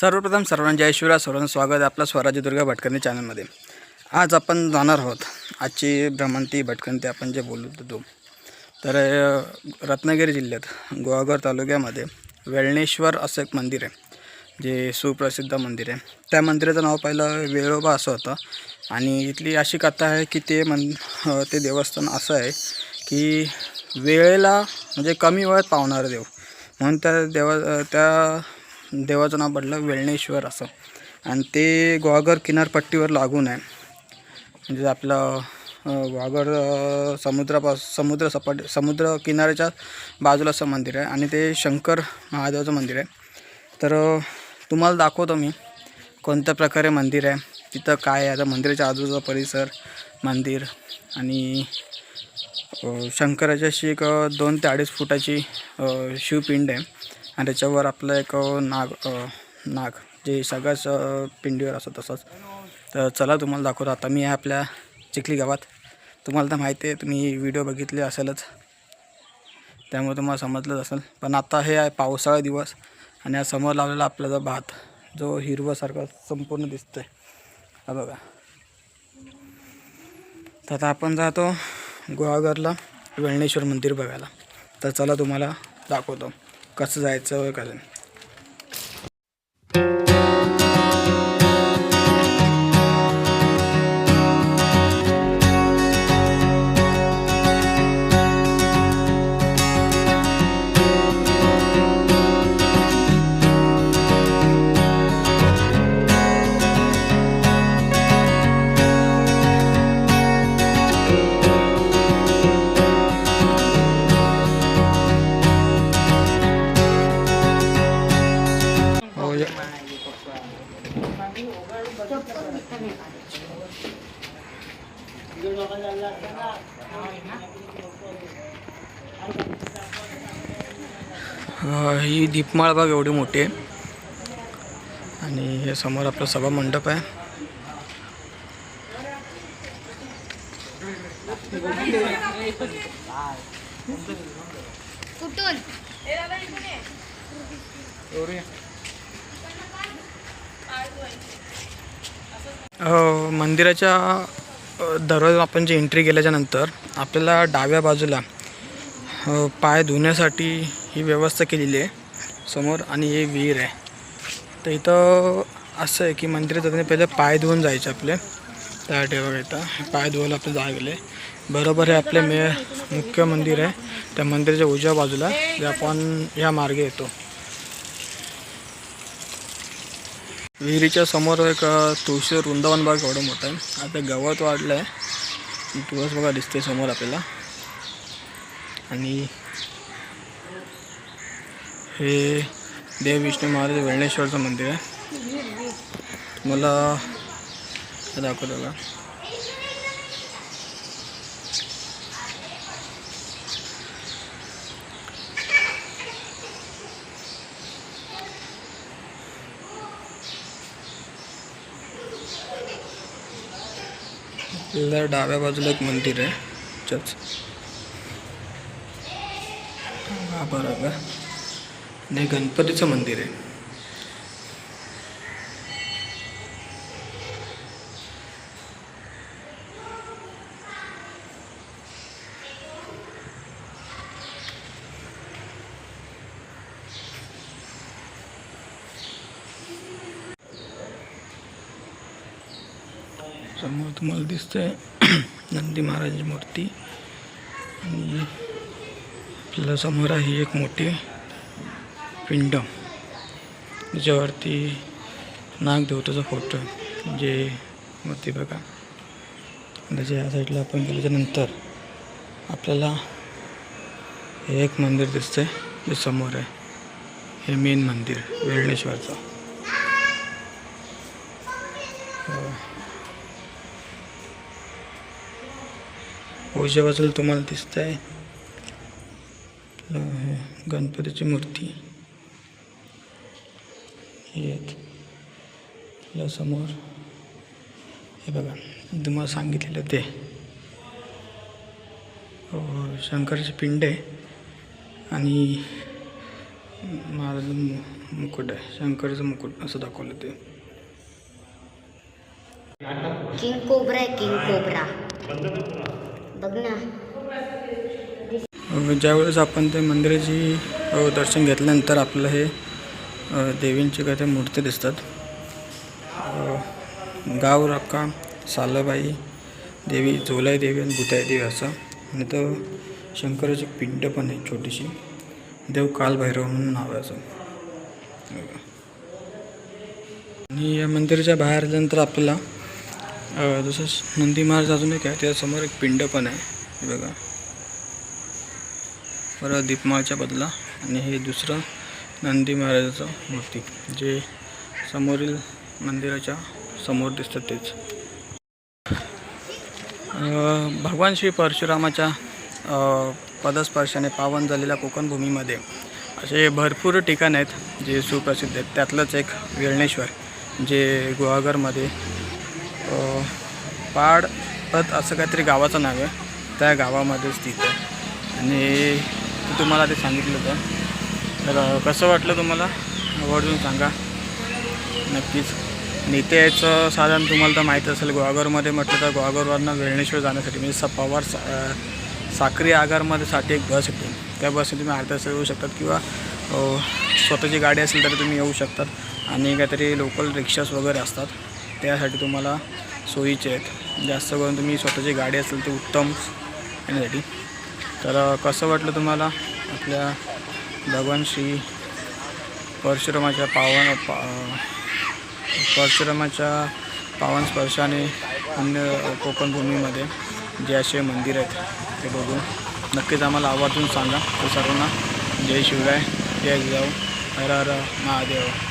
सर्वप्रथम सर्वांच्या ऐश्वर्या सर्वांचं स्वागत आहे आपलं स्वराज्य दुर्गा भटकंती चॅनलमध्ये आज आपण जाणार आहोत आजची भ्रमंती भटकंती आपण जे बोलत होतो. तर रत्नागिरी जिल्ह्यात गुहागर तालुक्यामध्ये वेळणेश्वर असं एक मंदिर आहे जे सुप्रसिद्ध मंदिर आहे. त्या मंदिराचं नाव पहिलं वेळोबा असं होतं आणि इथली अशी कथा आहे की ते मन ते देवस्थान असं आहे की वेळेला म्हणजे कमी वेळात पावणारं देव. म्हणून त्या देवा त्या देवाचं नाव पडलं वेळणेश्वर असं. आणि ते ग्वागर किनारपट्टीवर लागून आहे. म्हणजे आपलं अ, समुद्रापास समुद्र सपाट समुद्र किनाऱ्याच्या बाजूला असं मंदिर आहे. आणि ते शंकर महादेवाचं मंदिर आहे. तर तुम्हाला दाखवतो मी कोणत्या प्रकारे मंदिर आहे. तिथं काय आहे. आता मंदिराच्या आजूबाजूचा परिसर मंदिर आणि शंकराच्याशी अशी एक दोन ते अडीच फुटाची शिवपिंड आहे. आणि त्याच्यावर आपलं एक नाग नाग जे सगळ्याच पिंडीवर असं तसंच. तर चला तुम्हाला दाखवतो. आता मी आहे आपल्या चिखली गावात. तुम्हाला तर माहिती आहे तुम्ही व्हिडिओ बघितले असेलच. त्यामुळे तुम्हाला समजलंच असेल. पण आता हे आहे पावसाळा दिवस आणि हा समोर लावलेला आपला जो भात जो हिरवासारखा संपूर्ण दिसतोय. हा बघा. तर आता आपण जातो गुहागरला वेळणेश्वर मंदिर बघायला. तर चला तुम्हाला दाखवतो. कसं जायचं वगैरे. ही दीपमाळ बाग एवढी मोठी आहे. आणि हे समोर आपला सभा मंडप आहे. कुठून मंदिराच्या दरवाजा आपण जे एंट्री केल्याच्यानंतर आपल्याला डाव्या बाजूला पाय धुण्यासाठी ही व्यवस्था केलेली आहे. समोर आणि हे विहीर आहे. तर इथं असं आहे की मंदिरात जाताना पहिले पाय धुवून जायचे आपले. त्या ठेवा पाय धुवायला आपलं जाय गेले बरोबर हे आपले मे मुख्य मंदिर आहे. त्या मंदिराच्या उजव्या बाजूला जे आपण या मार्गे येतो. विहिरीच्या समोर एक तुळशी वृंदावन बाग एवढं मोठं आहे. आता गवत वाढलं आहे तुळस बघा दिसते समोर आपल्याला. आणि हे देव विष्णू महाराज वेळणेश्वरचं मंदिर आहे. मला दाखवतो आपल्याला डाव्या बाजूला एक मंदिर आहे. चर्च हा बरं का नाही गणपतीचं मंदिर आहे. समोर तुम्हाला दिसतंय नंदी महाराजांची मूर्ती. आणि आपल्याला समोर आहे एक मोठी पिंड. ज्याच्यावरती नागदेवताचा फोटो जे म्हणजे मूर्ती बघा. त्याच्या या साईडला आपण गेल्याच्यानंतर आपल्याला हे एक मंदिर दिसतंय. जे समोर आहे. हे मेन मंदिर वेळणेश्वरचं उजव्या बाजूला तुम्हाला दिसत आहे हो, गणपतीची मूर्ती. ही समोर. हे बघा तुम्हाला सांगितलेलं ते. शंकरचे शंकराची पिंड आहे. आणि महाराज मुकुट आहे. शंकरचं मुकुट असं दाखवलं ते. किंग कोबरा आहे किंग कोबरा. बघ ना. ज्यावेळेस आपण ते मंदिराची दर्शन घेतल्यानंतर आपलं हे देवींची काही ते मूर्ती दिसतात. गाव रक्का सालाबाई देवी झोलाई देवी आणि भूताई देवी असं. आणि तर शंकराची पिंड पण आहे छोटीशी. देव कालभैरव म्हणून नाव आहे असं. आणि या मंदिराच्या बाहेर आल्यानंतर आपल्याला तसंच नंदी महाराज अजून एक आहे त्याच्यासमोर एक पिंड पण आहे हे बघा. परत दीपमाळच्या बदला आणि हे दुसरं नंदी महाराजाचं मूर्ती जे समोरील मंदिराच्या समोर दिसतं तेच. भगवान श्री परशुरामाच्या पदस्पर्शाने पावन झालेल्या कोकण भूमीमध्ये असे भरपूर ठिकाण आहेत जे सुप्रसिद्ध आहेत. त्यातलंच एक वेळणेश्वर जे गुहागरमध्ये पाडपत असं काहीतरी गावाचं नाव आहे. त्या गावामध्ये स्थित आहे. आणि ते तुम्हाला ते सांगितलं होतं. तर कसं वाटलं तुम्हाला? आवर्जून सांगा. नक्कीच. आणि इथे यायचं साधारण तुम्हाला तर माहीत असेल गुहागरमध्ये म्हटलं तर गुहागरवरनं वेळणेश्वर जाण्यासाठी म्हणजे स पवार सा साखरी साक्री आगारमध्ये साठी एक बस येते. त्या बसने तुम्ही अर्ध्या तासात येऊ शकतात किंवा स्वतःची गाडी असेल तर तुम्ही येऊ शकतात. आणि काहीतरी लोकल रिक्षास वगैरे असतात. त्यासाठी तुम्हाला सोयीचे आहेत. जास्त करून तुम्ही स्वतःची गाडी असेल ते उत्तम येण्यासाठी. तर कसं वाटलं तुम्हाला आपल्या भगवान श्री परशुरामाच्या पावन पा परशुरामाच्या पावन स्पर्शाने अन्य कोकण भूमीमध्ये जे असे मंदिर आहेत ते बघून नक्कीच आम्हाला आवर्जून सांगा. तर सर्वांना जय शिवराय. जय जाऊ हर हर महादेव.